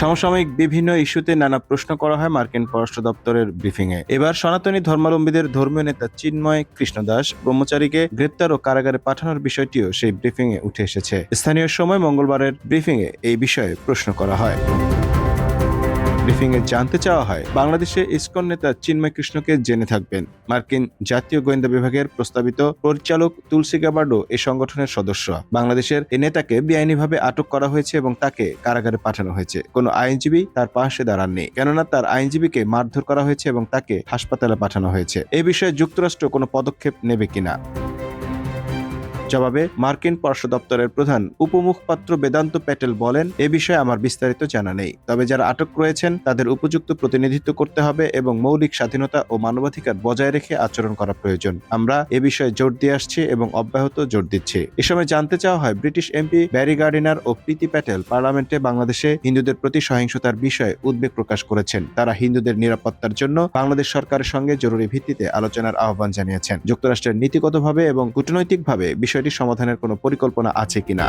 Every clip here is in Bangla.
সমসাময়িক বিভিন্ন ইস্যুতে নানা প্রশ্ন করা হয় মার্কিন পররাষ্ট্র দপ্তরের ব্রিফিংয়ে। এবার সনাতনী ধর্মাবলম্বীদের ধর্মীয় নেতা চিন্ময় কৃষ্ণ দাস ব্রহ্মচারীকে গ্রেপ্তার ও কারাগারে পাঠানোর বিষয়টিও সেই ব্রিফিংয়ে উঠে এসেছে। স্থানীয় সময় মঙ্গলবারের ব্রিফিংয়ে এই বিষয়ে প্রশ্ন করা হয়। ব্রিফিংয়ে জানতে চাওয়া হয়, বাংলাদেশে ইসকন নেতা চিন্ময় কৃষ্ণকে জেনে থাকবেন। মার্কিন জাতীয় গোয়েন্দা বিভাগের প্রস্তাবিত পরিচালক তুলসী গাবার্ডো এই সংগঠনের সদস্য। বাংলাদেশের এই নেতাকে বেআইনিভাবে আটক করা হয়েছে এবং তাকে কারাগারে পাঠানো হয়েছে। কোনো আইনজীবী তার পাশে দাঁড়াননি, কেননা তার আইনজীবীকে মারধর করা হয়েছে এবং তাকে হাসপাতালে পাঠানো হয়েছে। এ বিষয়ে যুক্তরাষ্ট্র কোনো পদক্ষেপ নেবে কিনা? জবাবে মার্কিন পররাষ্ট্র দপ্তরের প্রধান উপমুখপাত্র বেদান্ত প্যাটেল বলেন, এ বিষয়ে আমার বিস্তারিত জানা নেই। তবে যারা আটক রয়েছেন, তাদের উপযুক্ত প্রতিনিধিত্ব করতে হবে এবং মৌলিক স্বাধীনতা ও মানবাধিকার বজায় রেখে আচরণ করা প্রয়োজন। আমরা এ বিষয়ে জোর দিয়ে আসছি এবং অব্যাহত জোর দিচ্ছি। এ সময় জানতে চাওয়া হয়, ব্রিটিশ এমপি ব্যারি গার্ডিনার ও প্রীতি প্যাটেল পার্লামেন্টে বাংলাদেশে হিন্দুদের প্রতি সহিংসতার বিষয়ে উদ্বেগ প্রকাশ করেছেন। তারা হিন্দুদের নিরাপত্তার জন্য বাংলাদেশ সরকারের সঙ্গে জরুরি ভিত্তিতে আলোচনার আহ্বান জানিয়েছেন। যুক্তরাষ্ট্রের নীতিগতভাবে এবং কূটনৈতিকভাবে বিষয়টি সমাধানের কোনো পরিকল্পনা আছে কিনা?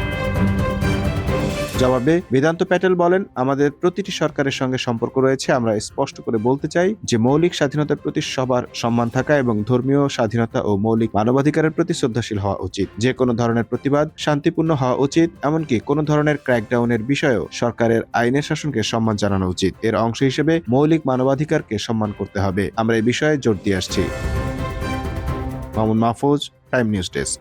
জবাবে বেদান্ত প্যাটেল বলেন, আমাদের প্রতিটি সরকারের সঙ্গে সম্পর্ক রয়েছে। আমরা স্পষ্ট করে বলতে চাই যে, মৌলিক স্বাধীনতার প্রতি সবার সম্মান থাকা এবং ধর্মীয় স্বাধীনতা ও মৌলিক মানবাধিকারের প্রতি শ্রদ্ধাশীল হওয়া উচিত। যে কোনো ধরনের প্রতিবাদ শান্তিপূর্ণ হওয়া উচিত, এমনকি কোনো ধরনের ক্র্যাকডাউনের বিষয়েও সরকারের আইনের শাসনকে সম্মান জানানো উচিত। এর অংশ হিসেবে মৌলিক মানবাধিকারকে সম্মান করতে হবে। আমরা এই বিষয়ে জোর দিয়ে আসছি। Mamun Mahfuz, time news desk.